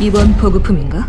이번 보급품인가?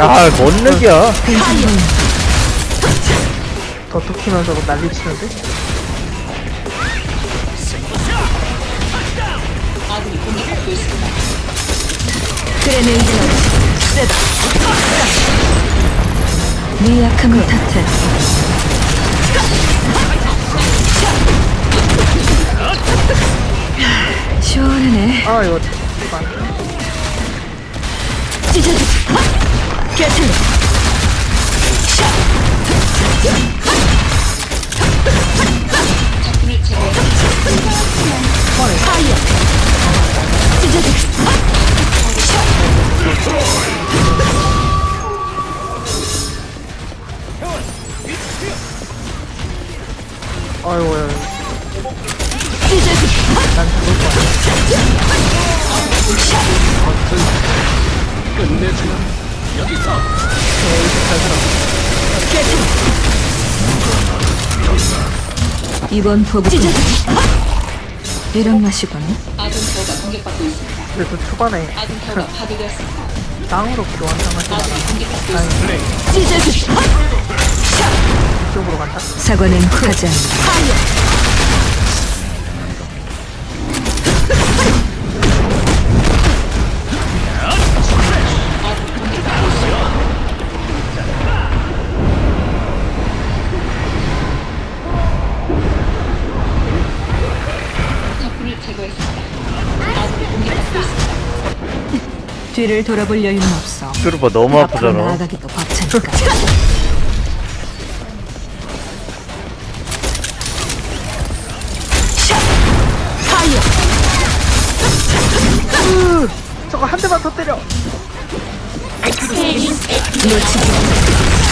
아, 뭔 렉이야? 더 툭히면서 난리 치는데? 네 약함을 탓해. 시원하네. 아 이거 안 찢어져. 깨틀. 파이어. 찢어져. 아이고 야, 찢어져. 난 죽을 거야 끝내주마 여기서 이번 보급품. 이런 맛이군. 그래도 초반에 땅으로 교환당하지 않아 찢어져. 이쪽으로 간다? 사과는 하지 않는다. 뒤를 돌아볼 여유는 없어. 뚜루바 너무 앞으로 아프잖아. 나아가기도 벅차니까. 파이어. 저거 한 대만 더 때려 놓치기.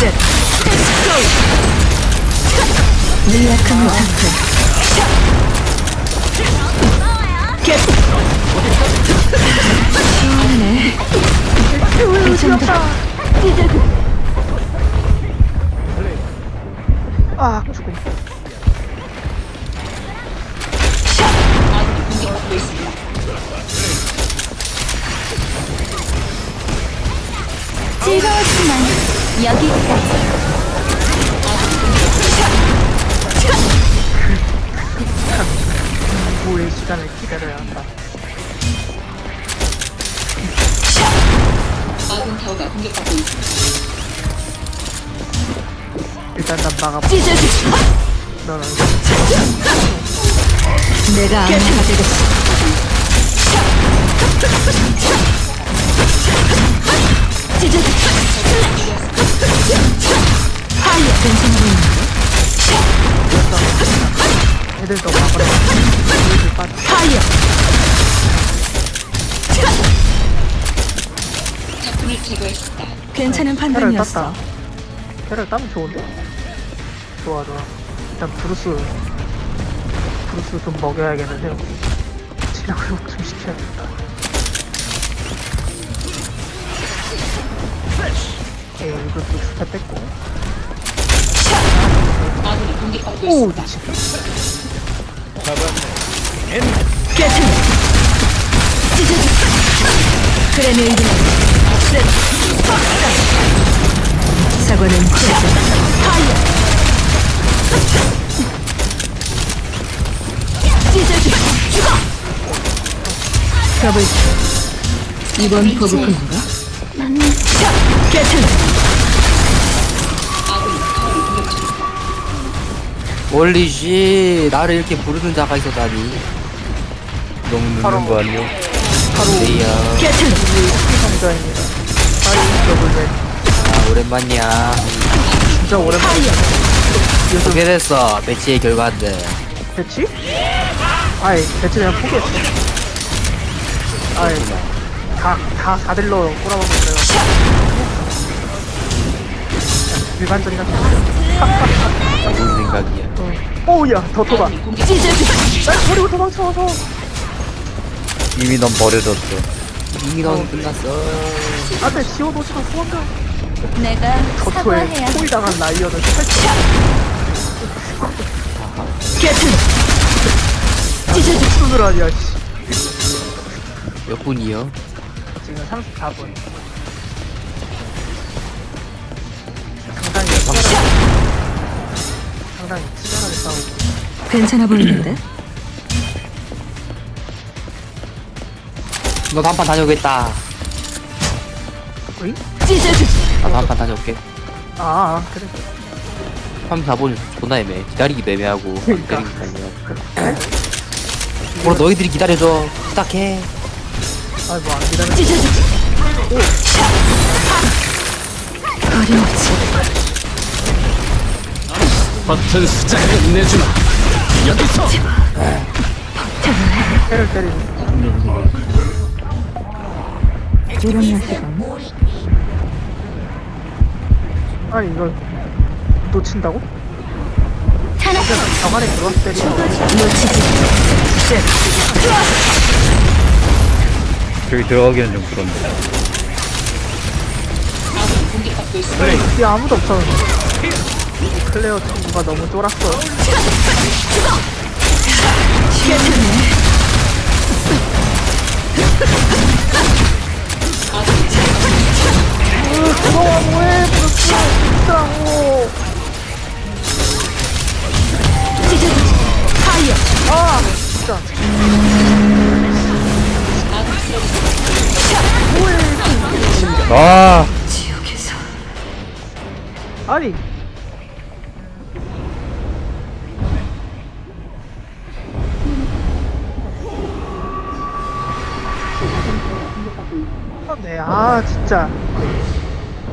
셋. 네 약함을. 겟. 시원하네. 이 정도. 아 죽음 즐거웠지만 여기까지. 후의 시간을 기다려야 한다 일단 난 막아 찢어지. 너는 내가 안내가 되겠어. 찢어지. 파이어. 괜찮아 보이는데? 애들도 막으라 애들 빠져 파이어. 괜찮은 캐럴 판단이었어. 땄다 캐럴 따면 좋은데? 좋아 좋아 일단 브루스 브루스 좀 먹여야겠는데요 체력 회복 좀 시켜야겠다 에이 이것도 스타 뺐고 오 미친 깨트. 찢어지. 그레네이드. 더블. 이번 보급품인가? 깨트. 원리씨 나를 이렇게 부르는 자가 있었다니 너무 늦는 거. 성자입니다 파이 더블맨 아 오랜만이야 진짜 오랜만에 파이어. 어떻게 됐어 매치의 결과인데 배치? 아이 배치 그냥 포기했어 아이 다, 다 4딜로 꼬라박고 있어요. 일반적인 같은 무슨 생각이야. 어. 오우야 더 토다 찢어주지. 날 버리고 도망쳐서. 이미 넌 버려졌어. 이미 넌 끝났어. 안돼 지워놓지 마 도망가. 내가 거초에 사과해야 포위 당한 라이언을 탈출 개틀. 찢어주지. 수술 아니야 씨 몇 분이요? 지금 34분 상당히 치열하게 상당히 치열하게 싸우고 괜찮아 보이는데? 너 단판 다녀오겠다 어이? 찢어주지. 한판 다녀올게 아, 아 그래 34분 존나 애매해 기다리기도 애매하고 안 그러니까. 뭐라 너희들이 기다려줘 부탁해 아이고 안 기다려 찢어주지. 어림없지. 버튼 숫자 끝내주마 여기서 해를 때리고 이런 녀석은 아니 이걸 놓친다고? 하나 병안에 들어왔을 때리고 놓치지. 저기 들어가기는 좀 그런데. 뒤에 아무도 없었는데 클레어 친구가 너무 쫄았어 으, 들어와 뭐해 브루스 진짜고 찢어주지. 파이어. 아 진짜 아. 아니. 네, 아 진짜.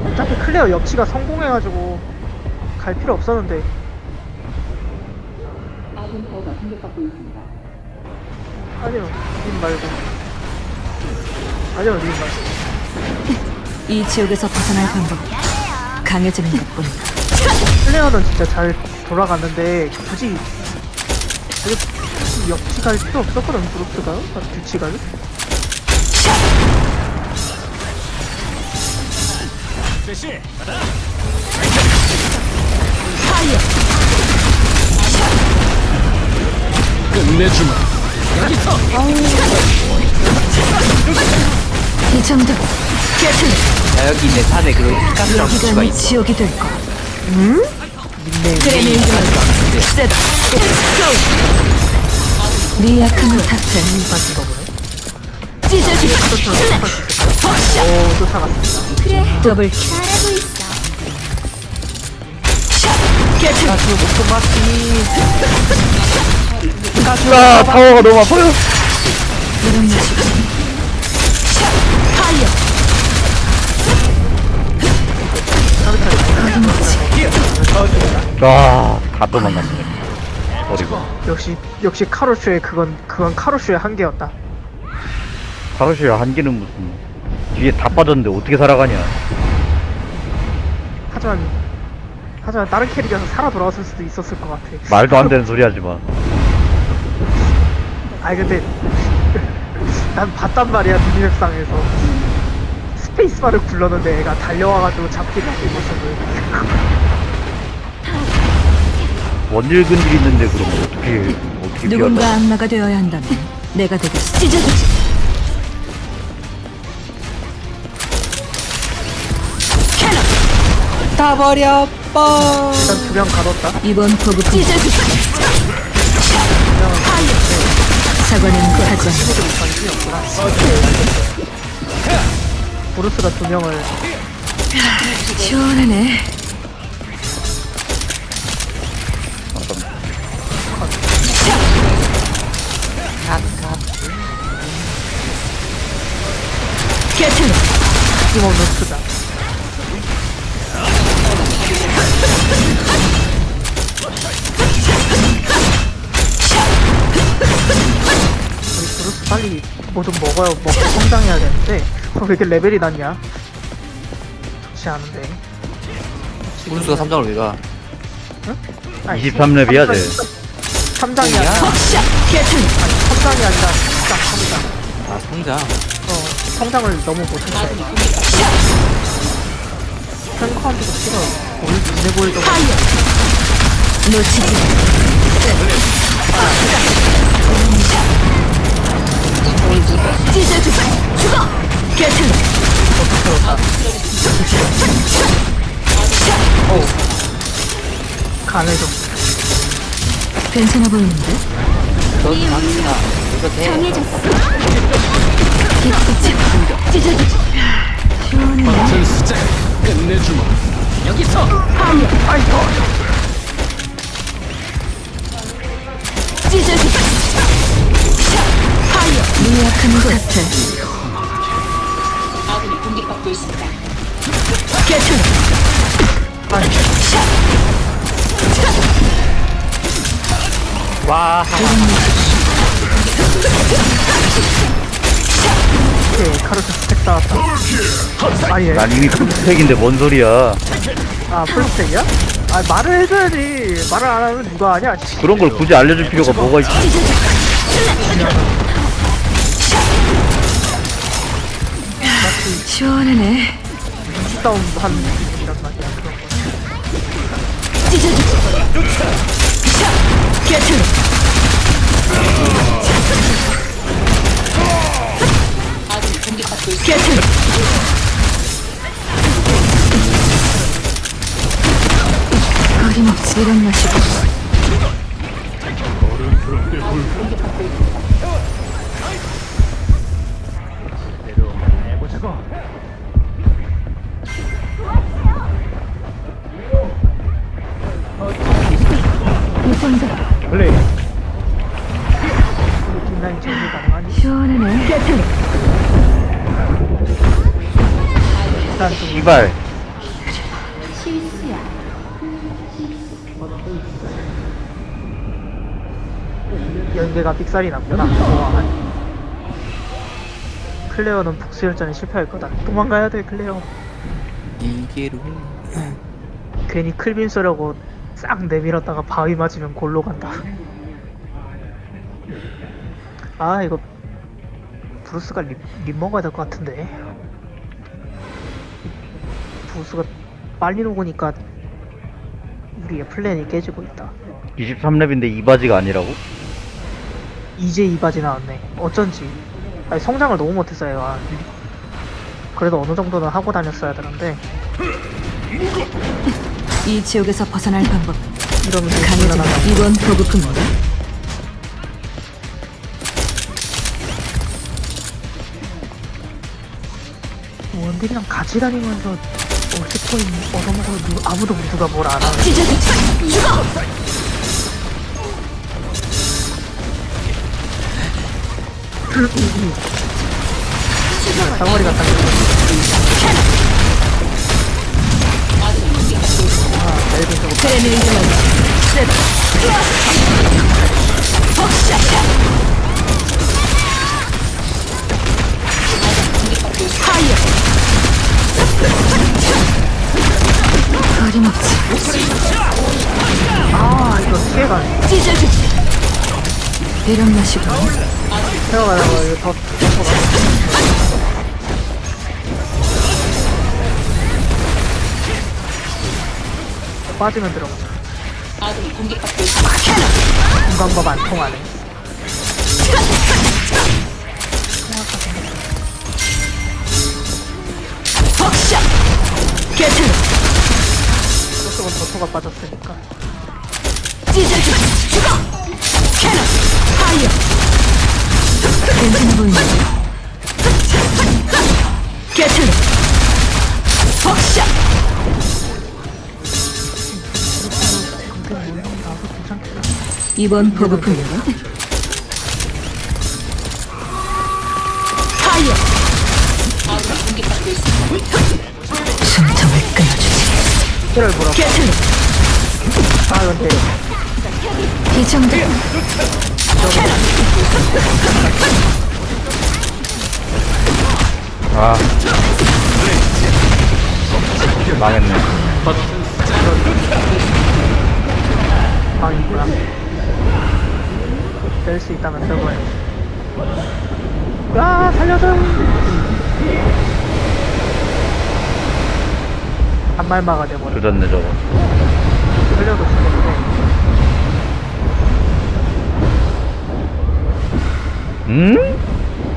어차피 클레어 역치가 성공해가지고 갈 필요 없었는데. 아니요 님 말고 아니요 님 말고 이 지옥에서 벗어날 방법. 강해지는 것뿐이다. 플레어는 진짜 잘 돌아갔는데 굳이 굳이 역치 갈 필요 없었거든 브룩스가 뒤치가 대시 파이어. 끝내주마 여기서 이 정도. 개틀. 야 여기 내 산에 그 피카츄랑 여기가 수가 네 있어 지옥이 될 거야. 닉네임 그레밀 세다. 네 약함을 탓해. 맞은 거보네 찢어주지. 오 쫓아갔습니다 그래 더블 킬. 잘하고 있어 개틀. 아, 타워가 너무 아파요. 파이어. 아, 다 도망갔네. 버리고. 역시 역시 카로슈의 그건 그건 카로슈의 한계였다 카로시야 한계는 무슨 뒤에 다 빠졌는데 어떻게 살아가냐. 하지만 하지만 다른 캐릭이어서 살아 돌아왔을 수도 있었을 것 같아 말도 안 되는 소리 하지 마. 아니 근데 난 봤단 말이야 미니맵상에서 스페이스바를 굴렀는데 애가 달려와가지고 잡히는 모습을 원일 근질 있는데 그럼 어떻게 어떻게 누군가 피하다. 악마가 되어야 한다면 내가 되겠어. 찢어주지. 다 버려 뻥 일단 두 명 가뒀다 이번 포부 찢어주지. 사과는 하지 않아. 브루스가 두 명을 시원하네. 힘없는 수다 빨리 뭐 좀 먹어요. 먹고 성장해야 되는데? 어, 왜 이렇게 레벨이 낮냐? 좋지 않은데. 좋지 브루스가 3장을 왜 가? 23렙이야 쟤. 3장이 아니라 아니 3장이 아니라 3장 3장. 아, 성장. 어 성장을 너무 못했어 탱커한테도 싫어 거의 눈에 보일 정도 놓치지 찢어주지 죽어 개틀 간을 좀 괜찮아 보이는데 넌 강이야. 이거 돼. 정해졌어. 기쁘지 찢어주지 시원해 수작 끝내주마 여기서 찢어주지 파이어 미약한 것 같아. 아군이 공격받고 있습니다. 개틀 와, 오케이 카르트 스택 쌓았다 아니 난 이미 풀스택인데 뭔 소리야? 아 풀스택이야? 아 말을 해줘야지. 말을 안 하면 누가 씨. 그런 걸 굳이 알려줄 필요가 뭐가 있지 시원하네. 싸움 하는 느낌이란 말이야 그런 거 찢어주지 어림없지 이런 맛이고 플레이 뒷라인 정리 가능하니? 시원하네 개틀 일단 좀 이발 실수야. 연계가 삑살이 났구나 와. 클레어는 복수열전에 실패할 거다 도망가야 돼 클레어 이게로. 괜히 클빈 쏘려고 싹 내밀었다가 바위 맞으면 골로 간다. 아 이거 브루스가 립, 립 먹어야 될 것 같은데. 브루스가 빨리 녹으니까 우리의 플랜이 깨지고 있다. 23렙인데 이 바지가 아니라고? 이제 이 바지 나왔네. 어쩐지. 아니 성장을 너무 못했어 얘가. 그래도 어느 정도는 하고 다녔어야 되는데 이 지옥에서 벗어날 방법. 이러면 곤란하다. 이번 보급품인가? 원딜이랑 같이 다니면서 올스코인 얻어먹어도 누- 아무도 누가 뭘 알아. 찢어주지 죽어! 덩어리 같다 아 이거 피해가 찢어주지 이런 맛이고 생각하다가 이거 더 덮어가 빠지면 들어가자 공간법 안 통하네 벅샷 개틀 저쪽은 더토가 빠졌으니까 찢어주지 죽어 캐논 파이어 괜찮아 보이네 개틀 벅샷 이번 보급품인가? 파이어. 숨통을 끊어주지. 피를 보라고 개틀 아 근데 이 정도. 아. 망했네. 방이구나. 뺄수 있다면 빼고야. 야 살려줘. 한 말마가 돼버려. 조졌네 저거 살려도 죽겠는데. 음?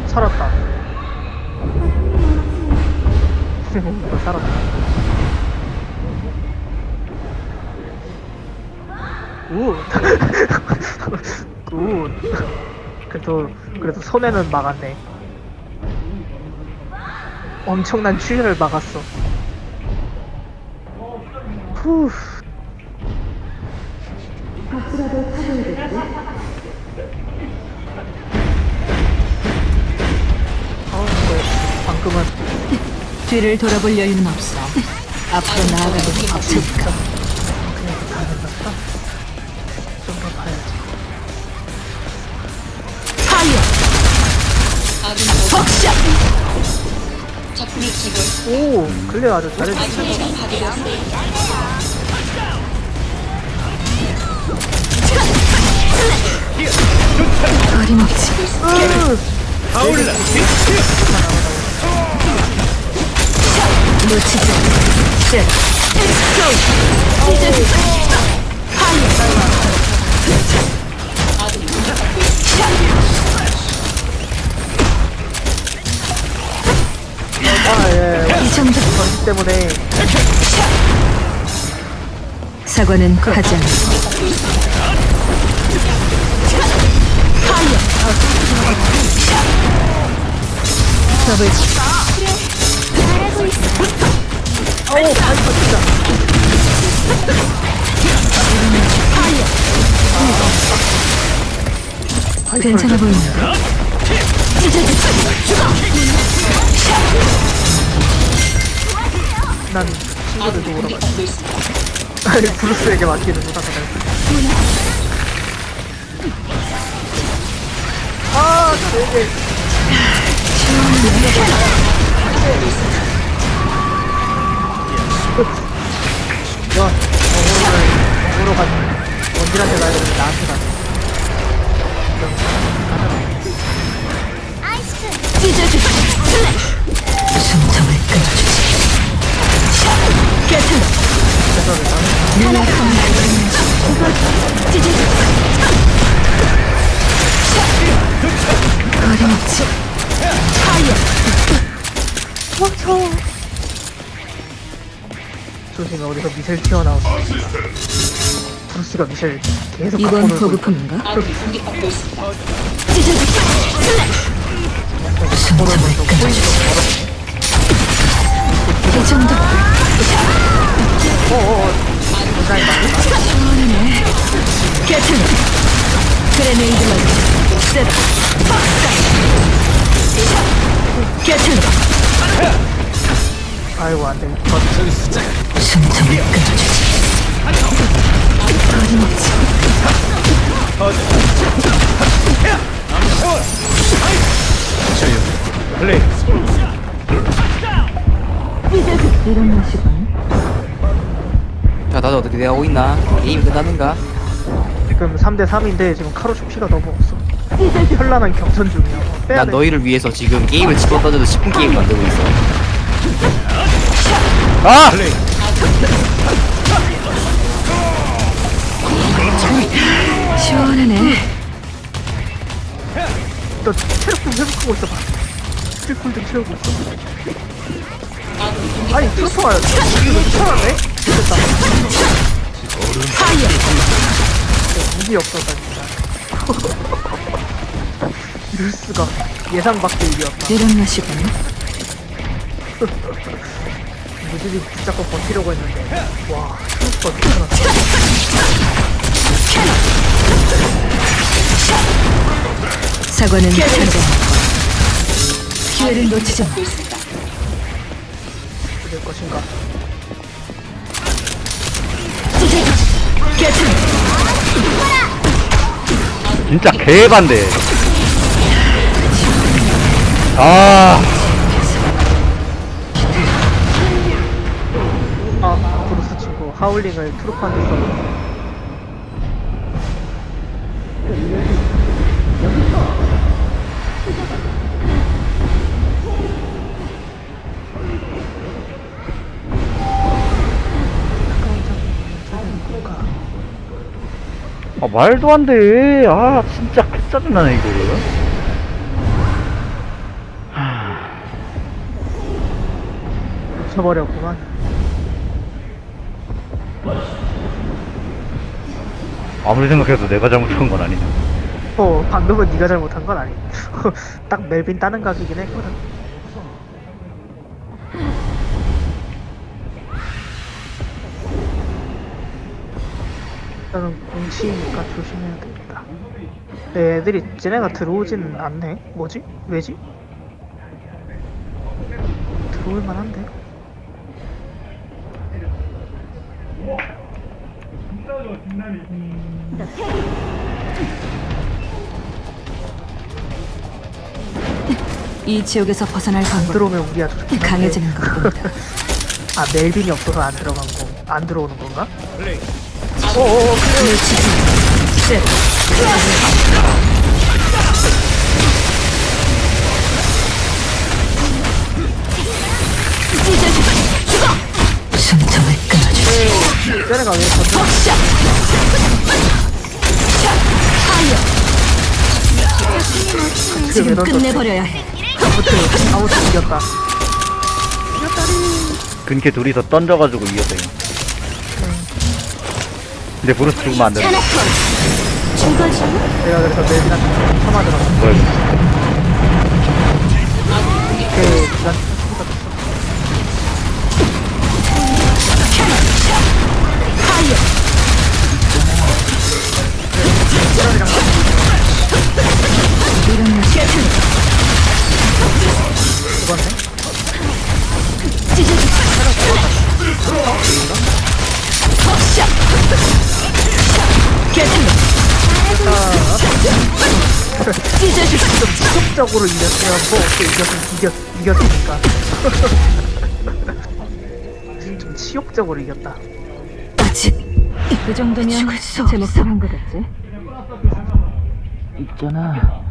살았다. 이거 살았다. 굿. 굿. 그래도 그래도 손해는 막았네. 엄청난 출혈을 막았어. 후. 어, 뭐, 방금은 뒤를 돌아볼 여유는 없어. 앞으로 나아가는 없으니까. 오, 클리어 아주 잘해줬어. 어림없지. 놓치지 않게. 셋. 아, 예. 이 정도 전지 때문에 사과는 하지 않아. 더블 어우, 파이터 진짜. 괜찮아 보인다. 난 친구들도 물어봤어. 아니, 브루스에게 맡기는구나, 그냥. 아, 되게. 야, 어머니를 먹으러 가지. 원딜한테 가야 되는데 나한테 가지. 찢어주지. 숨통을 어림없지. 조심해, 어디서 미셀 튀어나오지. 브루스가 미셀 계속 갖고 이번 놀고 있어. 보급품인가? 숨통을 끊어주지. 이 정도. 이런 시간. 자 다들 어떻게 돼가고 있나? 게임 끝났는가? 지금 3대 3인데 지금 카로슈 피가 너무 없어. 현란한 경선 중이야. 어, 빼야 난 돼. 너희를 위해서 지금 게임을 집어 던져도 10분 게임 만들고 있어 아! 시원하네. 너 체력 좀 회복하고 있어 봐. 스킬풀 좀 채우고 있어. 아니, 트로퍼가 이거 미쳐나네? 됐다. 파이어. 무기 없었다, 진짜. 이럴 수가. 예상 밖의 일이었다. 이런 맛이군. 무지개 붙잡고 버티려고 했는데. 와, 미쳐났다. 사과는 천장. 기회를 놓치지 마. 될 것인가. 진짜 개반대 아 아, 브루스 친구 하울링을 트로퍼한테 써. 아 말도 안 돼 아 진짜 개 짜증나네 이거 쳐버렸구만. 아무리 생각해도 내가 잘못한 건 아니야 어, 방금은 네가 잘못한 건 아니. 딱 멜빈 따는 각이긴 했거든. 일단은 공치니까 조심해야. 네, 애들이 쟤네가 들어오지는 않네. 뭐지? 왜지? 들어올 만한데? 이 지옥에서 벗어날 안 방법 들어오면 우리 아주. 강해지는 것뿐이다. 아 멜빈이 없어서 안 들어간 거, 안 들어오는 건가? 숨통을 끊어주지. 쟤네가 왜 건져? 지금 던졌지? 끝내버려야 해. 아무튼 아무튼 이겼다. 근캐 둘이서 던져가지고 이겼어요 근데 브루스 죽으면 안 된다. 죽어줘. 내가 그래서 멜빈한테 참아들어 좀 지속적으로 이겼어요. 뭐 어떻게 이겼 이겼 이겼으니까. 좀 치욕적으로 이겼다. 아직 그 정도면 제 목숨 한거 같지? 있잖아